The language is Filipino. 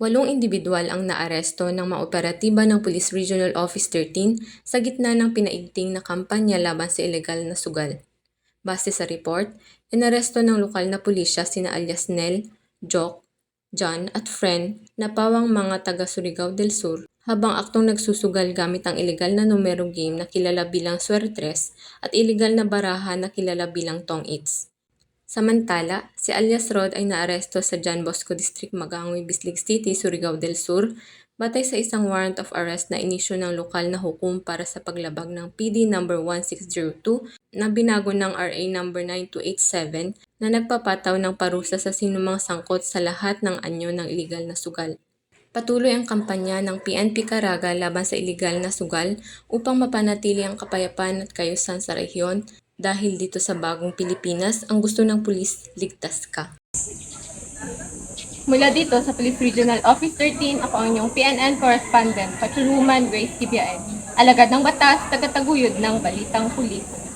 Walong individual ang naaresto ng mga operatiba ng Police Regional Office 13 sa gitna ng pinaigting na kampanya laban sa ilegal na sugal. Base sa report, inaresto ng lokal na pulisya sina alias Nel, Jock, John at Fren na pawang mga taga Surigao del Sur habang aktong nagsusugal gamit ang ilegal na numero game na kilala bilang Suertres at ilegal na baraha na kilala bilang Tong Its. Samantala, si alias Rod ay naaresto sa John Bosco District, Magangoy, Bislig City, Surigao del Sur, batay sa isang warrant of arrest na inisyu ng lokal na hukom para sa paglabag ng PD number 1602 na binago ng RA number 9287 na nagpapataw ng parusa sa sinumang sangkot sa lahat ng anyo ng ilegal na sugal. Patuloy ang kampanya ng PNP Caraga laban sa ilegal na sugal upang mapanatili ang kapayapaan at kayusan sa rehiyon dahil dito sa bagong Pilipinas, ang gusto ng pulis, ligtas ka. Mula dito sa Police Regional Office 13, ako ang inyong PNN correspondent, Patrolwoman Grace Tibiaen. Alagad ng batas, tagataguyod ng Balitang Pulis.